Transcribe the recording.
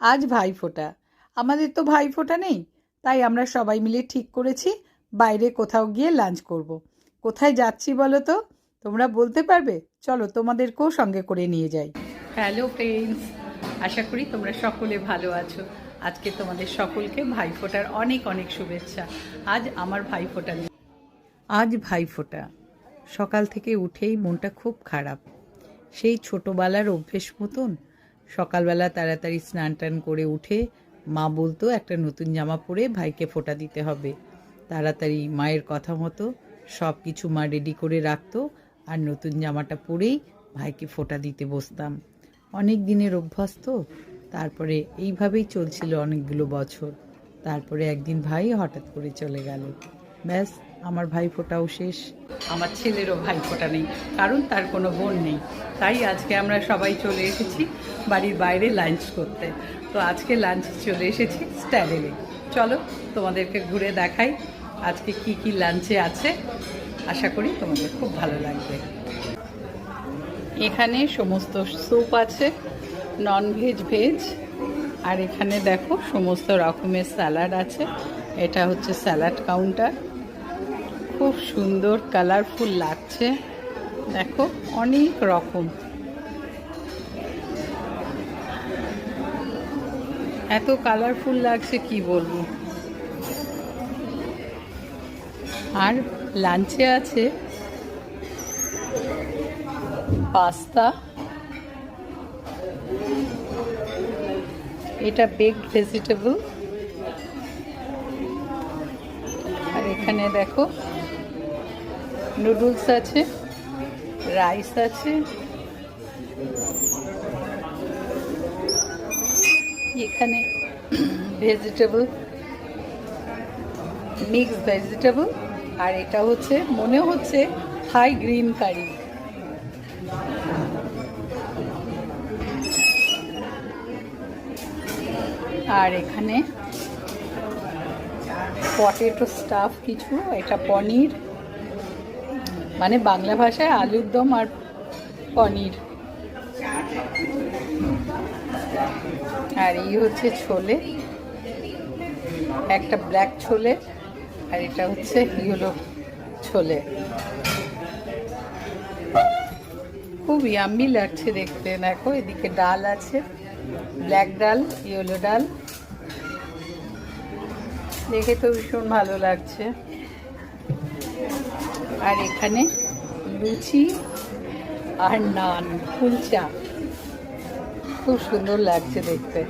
আজ ভাইফোঁটা আমাদের তো ভাইফোঁটা নেই তাই আমরা সবাই মিলে ঠিক করেছি বাইরে কোথাও গিয়ে লাঞ্চ করব। কোথায় যাচ্ছি বলো তো? তোমরা বলতে পারবে? চলো তোমাদেরকেও সঙ্গে করে নিয়ে যাই। হ্যালো ফ্রেন্ডস আশা করি তোমরা সকলে ভালো আছো। আজকে তোমাদের সকলকে ভাইফোঁটার অনেক অনেক শুভেচ্ছা। আজ আমার ভাইফোঁটা নেই। আজ ভাইফোঁটা সকাল থেকে উঠেই মনটা খুব খারাপ। সেই ছোটোবেলার অভ্যেস মতন সকালবেলা তাড়াতাড়ি স্নান টান করে উঠে মা বলতো, একটা নতুন জামা পরে ভাইকে ফোঁটা দিতে হবে। তাড়াতাড়ি মায়ের কথা মতো সব কিছু মা রেডি করে রাখতো আর নতুন জামাটা পরেই ভাইকে ফোঁটা দিতে বসতাম। অনেক দিনের অভ্যাস তো, তারপরে এইভাবেই চলছিল অনেকগুলো বছর। তারপরে একদিন ভাই হঠাৎ করে চলে গেল। ব্যাস, আমার ভাই ফোটাও শেষ। আমার ছেলেরও ভাই ফোটা নেই, কারণ তার কোনো বোন নেই। তাই আজকে আমরা সবাই চলে এসেছি বাড়ির বাইরে লাঞ্চ করতে। তো আজকে লাঞ্চ চলে এসেছি স্ট্যাডেলে। চলো তোমাদেরকে ঘুরে দেখাই আজকে কি কি লাঞ্চে আছে। আশা করি তোমাদের খুব ভালো লাগবে। এখানে সমস্ত স্যুপ আছে নন ভেজ ভেজ আর এখানে দেখো সমস্ত রকমের স্যালাড আছে। এটা হচ্ছে স্যালাড কাউন্টার। খুব সুন্দর, কালারফুল লাগছে। দেখো, অনেক রকম। এত কালারফুল লাগছে, কি বলব? আর লাঞ্চে আছে পাস্তা। এটা বেকড ভেজিটেবল আর এখানে দেখো। নুডলস আছে রাইস আছে। এখানে ভেজিটেবল মিক্স ভেজিটেবল আর এটা হচ্ছে, মনে হচ্ছে হাই গ্রিন কারি আর এখানে পটেটো স্টাফ কিছু, এটা পনির মানে বাংলা ভাষায় আলুর দম আর পনির। আর এই হচ্ছে ছোলে, একটা ব্ল্যাক ছোলে, আর এটা হচ্ছে ইয়েলো ছোলে। খুব ইয়াম্মি লাগছে দেখতে, দেখো, এদিকে ডাল আছে ব্ল্যাক ডাল ইয়েলো ডাল। দেখে তো ভীষণ ভালো লাগছে। আর এখানে লুচি আর নান কুলচা খুব সুন্দর লাগছে দেখতে।